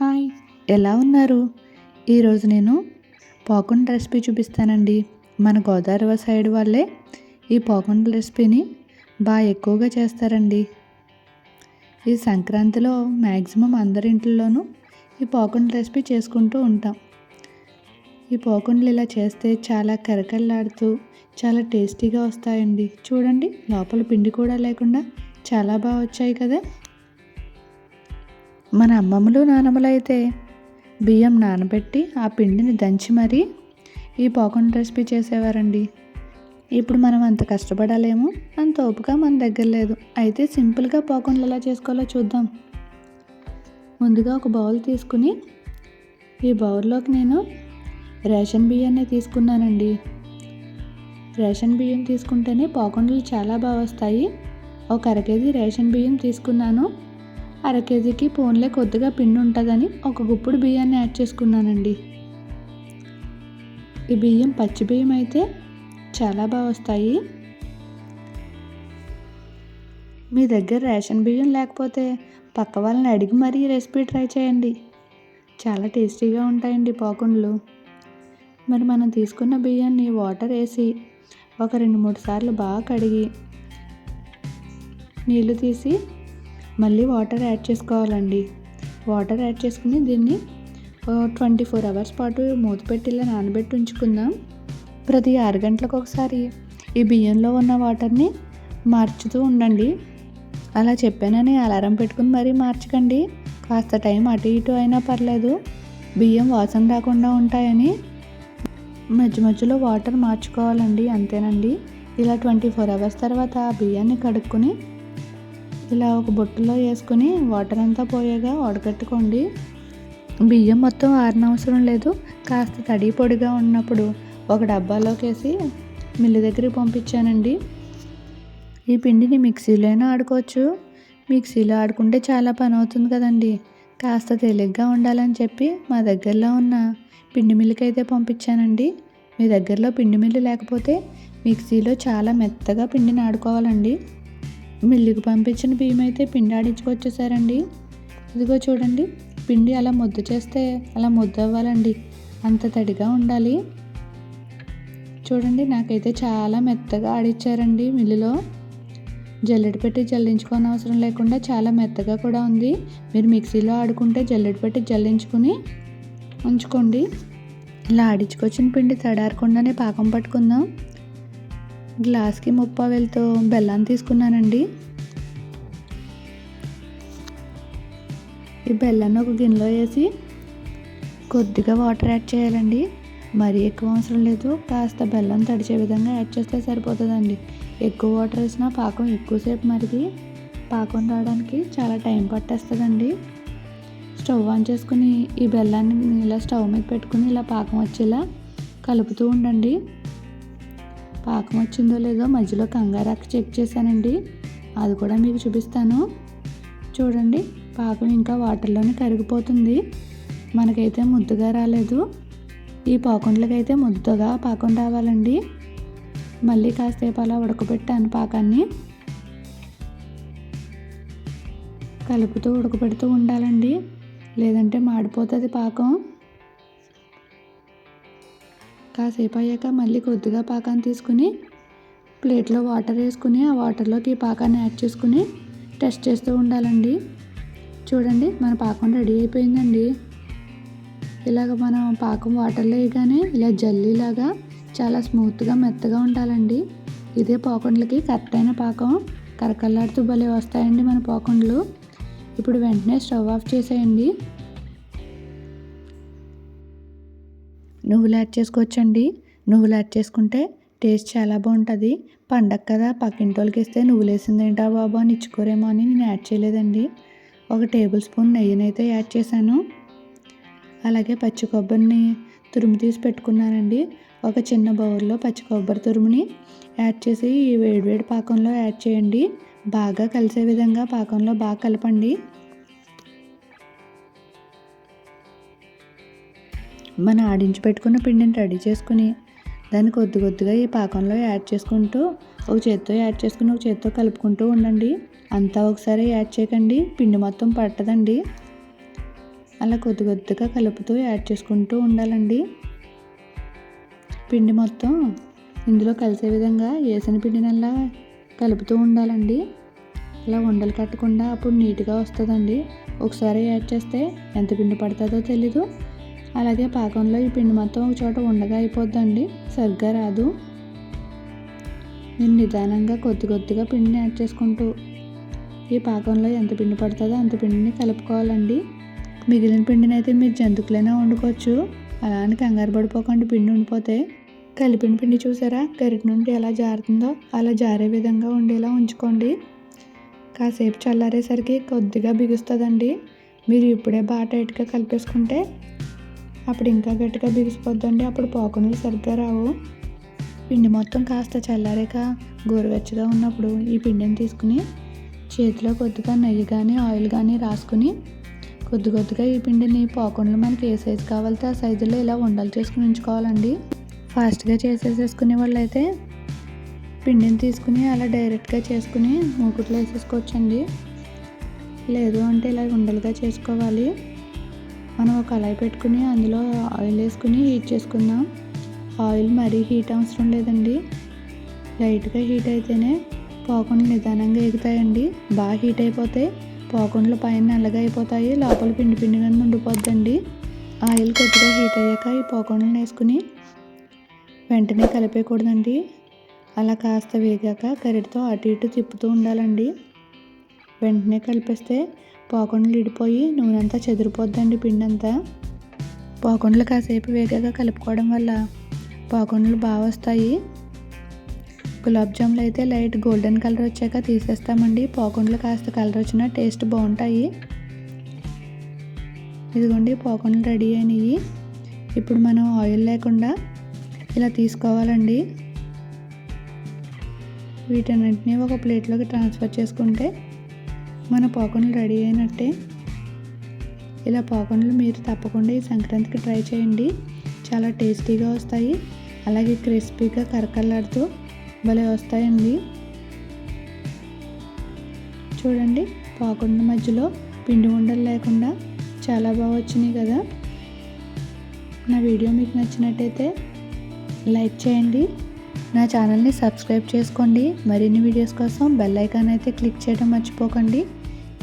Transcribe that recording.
Hi. ఎలా ఉన్నారు? ఈరోజు నేను పోకుండా రెసిపీ చూపిస్తానండి. మన గోదావరి సైడ్ వాళ్ళే ఈ పోకుండా రెసిపీని బాగా ఎక్కువగా చేస్తారండి. ఈ సంక్రాంతిలో మ్యాక్సిమం అందరి ఇంట్లోనూ ఈ పాకుండ రెసిపీ చేసుకుంటూ ఉంటాం. ఈ పోకుండలు ఇలా చేస్తే చాలా కరకల్లాడుతూ చాలా టేస్టీగా వస్తాయండి. చూడండి లోపల పిండి కూడా లేకుండా చాలా బాగా వచ్చాయి కదా. మన అమ్మమ్మలు నానమ్మలు అయితే బియ్యం నానబెట్టి ఆ పిండిని దంచి మరీ ఈ పాకం రెసిపీ చేసేవారండి. ఇప్పుడు మనం అంత కష్టపడాలేమో అంత ఓపిక మన దగ్గర లేదు. అయితే సింపుల్గా పోకుండా ఎలా చేసుకోవాలో చూద్దాం. ముందుగా ఒక బౌల్ తీసుకుని ఈ బౌల్లోకి నేను రేషన్ బియ్యాన్ని తీసుకున్నానండి. రేషన్ బియ్యం తీసుకుంటేనే పోకుండలు చాలా బాగా వస్తాయి. ఒక అర కేజీ రేషన్ బియ్యం తీసుకున్నాను. అర కేజీకి పోన్లే కొద్దిగా పిండి ఉంటుందని ఒక గుప్పుడు బియ్యాన్ని యాడ్ చేసుకున్నానండి. ఈ బియ్యం పచ్చి బియ్యం అయితే చాలా బాగా వస్తాయి. మీ దగ్గర రేషన్ బియ్యం లేకపోతే పక్క వాళ్ళని అడిగి మరీ రెసిపీ ట్రై చేయండి. చాలా టేస్టీగా ఉంటాయండి పాకుండ్లు మరి మనం తీసుకున్న బియ్యాన్ని వాటర్ వేసి ఒక రెండు మూడు సార్లు బాగా కడిగి నీళ్ళు తీసి మళ్ళీ వాటర్ యాడ్ చేసుకోవాలండి. వాటర్ యాడ్ చేసుకుని దీన్ని ట్వంటీ ఫోర్ అవర్స్ పాటు మూత పెట్టి ఇలా నానబెట్టి ఉంచుకుందాం. ప్రతి ఆరు గంటలకు ఒకసారి ఈ బియ్యంలో ఉన్న వాటర్ని మార్చుతూ ఉండండి. అలా చెప్పానని అలారం పెట్టుకుని మరీ మార్చకండి. కాస్త టైం అటు ఇటు అయినా పర్లేదు. బియ్యం వాసన రాకుండా ఉంటాయని మధ్య మధ్యలో వాటర్ మార్చుకోవాలండి అంతేనండి. ఇలా ట్వంటీ ఫోర్ అవర్స్ తర్వాత బియ్యాన్ని కడుక్కొని ఇలా ఒక బొట్టులో వేసుకుని వాటర్ అంతా పోయేగా వడకట్టుకోండి బియ్యం మొత్తం ఆరనవసరం లేదు. కాస్త తడి పొడిగా ఉన్నప్పుడు ఒక డబ్బాలోకి వేసి మిల్లు దగ్గరికి పంపించానండి. ఈ పిండిని మిక్సీలో అయినా ఆడుకోవచ్చు. మిక్సీలో ఆడుకుంటే చాలా పని అవుతుంది కదండి. కాస్త తేలిగ్గా ఉండాలని చెప్పి మా దగ్గరలో ఉన్న పిండి మిల్లుకి అయితే పంపించానండి. మీ దగ్గరలో పిండి మిల్లు లేకపోతే మిక్సీలో చాలా మెత్తగా పిండిని ఆడుకోవాలండి. మిల్లుకి పంపించిన బియ్యం అయితే పిండి ఆడించుకొచ్చేసారండి. ఇదిగో చూడండి పిండి అలా ముద్ద చేస్తే అలా ముద్ద అవ్వాలండి. అంత తడిగా ఉండాలి. చూడండి నాకైతే చాలా మెత్తగా ఆడిచ్చారండి మిల్లులో. జల్లెడ పెట్టి జల్లించుకోని అవసరం లేకుండా చాలా మెత్తగా కూడా ఉంది. మీరు మిక్సీలో ఆడుకుంటే జల్లెడ పెట్టి జల్లించుకుని ఉంచుకోండి. ఇలా ఆడించుకొచ్చిన పిండి తడారకుండానే పాకం పట్టుకుందాం. గ్లాస్కి ముప్పావేలతో బెల్లం బెల్లాన్ని తీసుకున్నానండి. ఈ బెల్లాన్ని ఒక గిన్నెలో వేసి కొద్దిగా వాటర్ యాడ్ చేయాలండి. మరీ ఎక్కువ అవసరం లేదు కాస్త బెల్లం తడిచే విధంగా యాడ్ చేస్తే సరిపోతుందండి. ఎక్కువ వాటర్ వేసినా పాకం ఎక్కువసేపు మరిగి పాకం రావడానికి చాలా టైం పట్టేస్తుందండి. స్టవ్ ఆన్ చేసుకుని ఈ బెల్లాన్ని ఇలా స్టవ్ మీద పెట్టుకుని ఇలా పాకం వచ్చేలా కలుపుతూ ఉండండి. పాకం వచ్చిందో లేదో మధ్యలో కంగారాక చెక్ చేశానండి. అది కూడా మీకు చూపిస్తాను. చూడండి పాకం ఇంకా వాటర్లోనే కరిగిపోతుంది. మనకైతే ముద్దుగా రాలేదు. ఈ పాకుండ్లకైతే ముద్దగా పాకం రావాలండి. మళ్ళీ కాసేపు అలా ఉడకబెట్టాను పాకాన్ని. కలుపుతూ ఉడకబెడుతూ ఉండాలండి. లేదంటే మాడిపోతుంది పాకం. కాసేపు అయ్యాక మళ్ళీ కొద్దిగా పాకాన్ని తీసుకుని ప్లేట్లో వాటర్ వేసుకుని ఆ వాటర్లోకి ఈ పాకాన్ని యాడ్ చేసుకుని టెస్ట్ చేస్తూ ఉండాలండి. చూడండి మన పాకం రెడీ అయిపోయిందండి. ఇలాగ మనం పాకం వాటర్లో వేయగానే ఇలా జల్లీలాగా చాలా స్మూత్గా మెత్తగా ఉండాలండి. ఇదే పాకుండ్లకి కరెక్ట్ అయిన పాకం. కరకల్లాడుతూ భలే వస్తాయండి మన పాకుండ్లు. ఇప్పుడు వెంటనే స్టవ్ ఆఫ్ చేసేయండి. నువ్వులు యాడ్ చేసుకోవచ్చండి. నువ్వులు యాడ్ చేసుకుంటే టేస్ట్ చాలా బాగుంటుంది. పండగ కదా పక్కింటి వాళ్ళకి ఇస్తే నువ్వులు వేసిందేంటా బాబు? అని ఇచ్చుకోరేమో అని నేను యాడ్ చేయలేదండి. ఒక టేబుల్ స్పూన్ నెయ్యినైతే యాడ్ చేశాను. అలాగే పచ్చి కొబ్బరిని తురుము తీసి పెట్టుకున్నానండి. ఒక చిన్న బౌల్లో పచ్చి కొబ్బరి తురుముని యాడ్ చేసి ఈ వేడివేడి పాకంలో యాడ్ చేయండి. బాగా కలిసే విధంగా పాకంలో బాగా కలపండి. మన ఆడించి పెట్టుకున్న పిండిని రెడీ చేసుకుని దాన్ని కొద్ది కొద్దిగా ఈ పాకంలో యాడ్ చేసుకుంటూ ఒక చేత్తో యాడ్ చేసుకుని ఒక చేత్తో కలుపుకుంటూ ఉండండి. అంతా ఒకసారి యాడ్ చేయకండి. పిండి మొత్తం పట్టదండి. అలా కొద్ది కొద్దిగా కలుపుతూ యాడ్ చేసుకుంటూ ఉండాలండి. పిండి మొత్తం ఇందులో కలిసే విధంగా వేసిన పిండినల్లా కలుపుతూ ఉండాలండి. అలా ఉండలు కట్టకుండా అప్పుడు నీట్గా వస్తుందండి. ఒకసారి యాడ్ చేస్తే ఎంత పిండి పడుతుందో తెలీదు. అలాగే పాకంలో ఈ పిండి మొత్తం ఒక చోట ఉండగా అయిపోద్దండి. సరిగ్గా రాదు. నేను నిదానంగా కొద్ది కొద్దిగా పిండిని యాడ్ చేసుకుంటూ ఈ పాకంలో ఎంత పిండి పడుతుందో అంత పిండిని కలుపుకోవాలండి. మిగిలిన పిండిని అయితే మీరు జంతుకులైనా వండుకోవచ్చు. అలా అని కంగారు పడిపోకండి పిండి ఉండిపోతే. కలిపిన పిండి చూసారా? గరిటె నుండి ఎలా జారుతుందో అలా జారే విధంగా ఉండేలా ఉంచుకోండి. కాసేపు చల్లారేసరికి కొద్దిగా బిగుస్తుందండి. మీరు ఇప్పుడే బాగా టైట్గా కలిపేసుకుంటే అప్పుడు ఇంకా గట్టిగా బిగిసిపోద్దండి. అప్పుడు పోకుండా సరిగ్గా రావు. పిండి మొత్తం కాస్త చల్లారాక గోరువెచ్చగా ఉన్నప్పుడు ఈ పిండిని తీసుకుని చేతిలో కొద్దిగా నెయ్యి కానీ ఆయిల్ కానీ రాసుకుని కొద్ది కొద్దిగా ఈ పిండిని పోకుండా మనకి ఏ సైజు కావాలితే ఆ సైజులో ఇలా ఉండలు చేసుకుని ఉంచుకోవాలండి. ఫాస్ట్గా చేసేసేసుకునే వాళ్ళు అయితే పిండిని తీసుకుని అలా డైరెక్ట్గా చేసుకుని మూకుట్లో వేసేసుకోవచ్చండి. లేదు అంటే ఇలా ఉండలుగా చేసుకోవాలి. మనం ఒక కళాయి పెట్టుకుని అందులో ఆయిల్ వేసుకుని హీట్ చేసుకుందాం. ఆయిల్ మరీ హీట్ అవసరం లేదండి. లైట్గా హీట్ అయితేనే పోకుండా నిదానంగా ఎగుతాయండి. బాగా హీట్ అయిపోతే పోకుండా పైన నల్లగా అయిపోతాయి. లోపల పిండి పిండిగా ఉండిపోద్దండి. ఆయిల్ కొద్దిగా హీట్ అయ్యాక ఈ పోకుండలను వేసుకుని వెంటనే కలిపేయకూడదండి. అలా కాస్త వేగాక గరిటతో అటు ఇటు తిప్పుతూ ఉండాలండి. వెంటనే కలిపేస్తే పోకుండలు ఇడిపోయి నూనె అంతా చెదిరిపోద్దండి పిండి అంతా పోకుండలు కాసేపు వేగాక కలుపుకోవడం వల్ల పోకుండలు బాగా వస్తాయి. గులాబ్ జాములు అయితే లైట్ గోల్డెన్ కలర్ వచ్చాక తీసేస్తామండి. పోకుండలు కాస్త కలర్ వచ్చినా టేస్ట్ బాగుంటాయి. ఇదిగోండి పోకుండలు రెడీ అయినాయి. ఇప్పుడు మనం ఆయిల్ లేకుండా ఇలా తీసుకోవాలండి. వీటన్నింటినీ ఒక ప్లేట్లోకి ట్రాన్స్ఫర్ చేసుకుంటే మన పోకుండలు రెడీ అయినట్టే. ఇలా పాకన్లు మీరు తప్పకుండా ఈ సంక్రాంతికి ట్రై చేయండి. చాలా టేస్టీగా వస్తాయి. అలాగే క్రిస్పీగా కరకల్లాడుతూ భలే వస్తాయండి. చూడండి పాకుండా మధ్యలో పిండి ఉండలు లేకుండా చాలా బాగా వచ్చినాయి కదా. నా వీడియో మీకు నచ్చినట్టయితే లైక్ చేయండి. నా ఛానల్ని సబ్స్క్రైబ్ చేసుకోండి. మరిన్ని వీడియోస్ కోసం బెల్ ఐకాన్ అయితే క్లిక్ చేయడం మర్చిపోకండి.